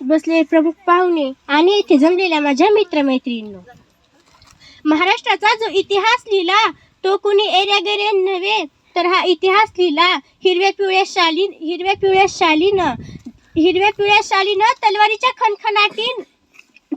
बसलेले प्रमुख पाहुणे आणि येथे जमलेल्या माझ्या मित्रमैत्रिणींनो. महाराष्ट्राचा जो इतिहास लिहिला तो कुणी एरेगेरे नव्हे तर हा इतिहास लिहिला हिरव्या पिवळ्या शाली हिरव्या पिवळ्या शालीनं हिरव्या पिवळ्या शालीनं तलवारीच्या खणखणाटीन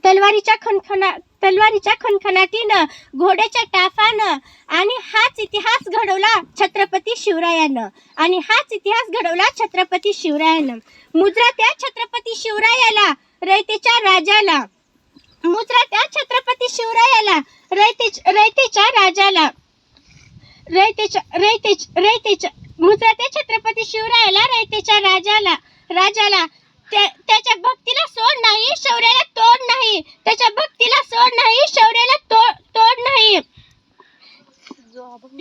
तलवारीच्या खणखणा तलवारीच्या खणखणाटीनं घोड्याच्या टाफानं आणि हाच इतिहास घडवला छत्रपती शिवरायानं. आणि हाच इतिहास घडवला छत्रपती शिवरायानं. मुद्रा त्या छत्रपती शिवरायाला रयतेच्या राजाला. मुद्रा त्या छत्रपती शिवरायाला रयते रयतेच्या राजाला. रयतेच्या रयतेच्या रयतेच्या मुद्रा त्या छत्रपती शिवरायाला रयतेच्या राजाला राजाला त्या त्याच्या भक्तीला सोड नाही शौर्याला तोड नाही. त्याच्या भक्तीला सोड नाही. शौर्याला तोड तोड नाही.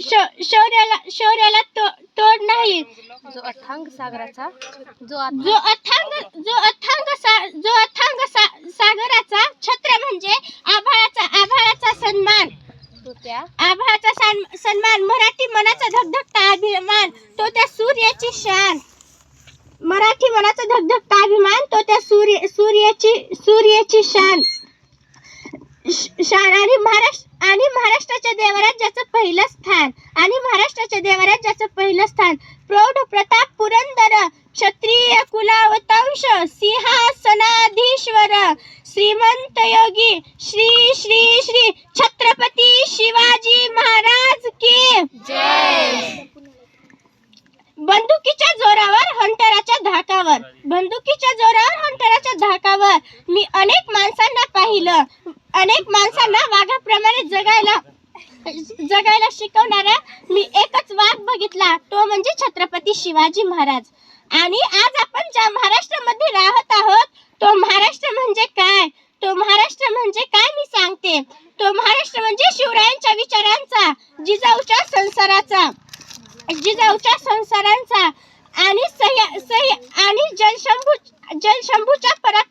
श- शौर्याला शौर्याला तो- तोड नाही. जो अथांग सागराचा जो जो अथांग जो अथांग सा- जो अथांग सा- सागराचा छत्र म्हणजे आभाळाचा आभाळाचा सन्मान. आभाळाचा सान- सन्मान. मराठी मनाचा धगधगता अभिमान. तो त्या सूर्याची शान. पाठीवराचा मनाचा धगधगता अभिमान तो त्या सूर्य सूर्याची सूर्याची शान श- शान आणि महाराष्ट्र आणि महाराष्ट्राच्या देवराज्याचं ज्याचं पहिलं स्थान आणि महाराष्ट्राच्या देवराज्याचं ज्याचं पहिलं स्थान. प्रौढ प्रताप पुरंदर क्षत्रिय कुलावतांश सिंहासनाधीश्वर श्रीमंत योगी श्री श्री श्री छत्रपती शिवाजी महाराज की जय. मी अनेक माणसांना पाहिलं. अनेक माणसांना वाघाप्रमाणे जगायला जगायला शिकवणारा मी एकच वाघ बघितला. तो म्हणजे छत्रपती शिवाजी महाराज. आणि आज आपण ज्या महाराष्ट्रामध्ये राहत आहोत तो महाराष्ट्र म्हणजे काय? तो महाराष्ट्र म्हणजे काय मी सांगते. तो महाराष्ट्र म्हणजे शिवरायांच्या विचारांचा जिजाऊच्या संसाराचा जिजाऊच्या संसारांचा आणि सह्या सह्या आणि जलशंभू जलशंभूच्या पराक्रमाचा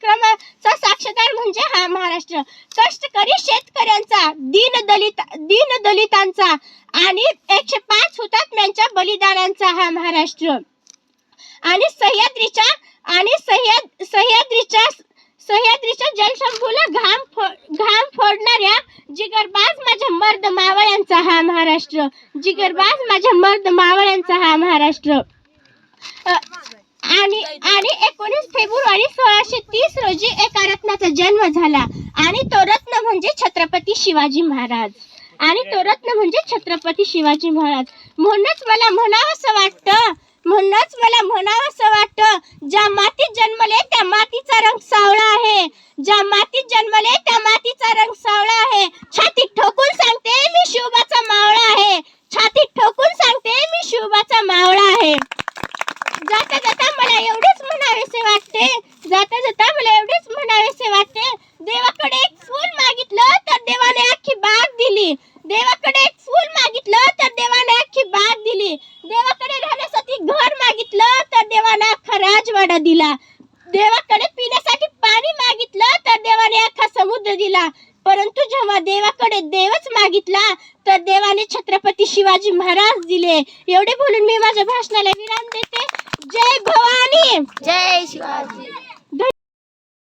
साक्षीदार म्हणजे हा महाराष्ट्र. कष्टकरी शेतकऱ्यांचा दीन दलित दीन दलितांचा आणि एकशे पाच हुतात्म्यांच्या बलिदानांचा हा महाराष्ट्र. आणि सह्याद्रीच्या आणि सह्याद सह्याद्रीच्या सह्याद्रीच्या जलशंभूला घाम फो- घाम फोडणाऱ्या जिगरबाज माझ्या मर्द मावळ्यांचा हा महाराष्ट्र. जिगरबाज माझ्या मर्द मावळ्यांचा हा महाराष्ट्र अ, आणि आणि एकोणीस फेब्रुवारी सोळाशे तीस रोजी एका रत्नाचा जन्म झाला आणि तो रत्न म्हणजे छत्रपती शिवाजी महाराज. आणि तो रत्न म्हणजे छत्रपती शिवाजी महाराज. म्हणूनच मला म्हणावंसं वाटतं म्हणूनच मला म्हणावंसं वाटतं ज्या मातीत जन्मले त्या मातीचा रंग सावळा आहे. ज्या मातीत जन्मले त्या मातीचा रंग सावळा आहे. छातीत ठोकून सांगते मी शिवबाचा मावळा आहे. छातीत ठोकून सांगते मी शिवबाचा मावळा आहे. जाता जाता मला एवढेच म्हणावेसे वाटते. जाता जाता मला एवढेच म्हणावेसे वाटते. देवाकडे एक फूल मागितलं तर देवाने अख्खी दिली. देवाकडे एक फूल मागितलं तर देवाने अख्खी बाग दिली. देवाकडे राहण्यासाठी घर मागितलं तर देवाने अख्खा राजवाडा दिला. देवाकडे पिण्यासाठी पाणी मागितलं तर देवाने अख्खा समुद्र दिला. परंतु जेव्हा देवाकडे देवच मागितला तर देवाने छत्रपती शिवाजी महाराज दिले. एवढे बोलून मी माझ्या भाषणाला विराम देते. जय भवानी! जय शिवाजी!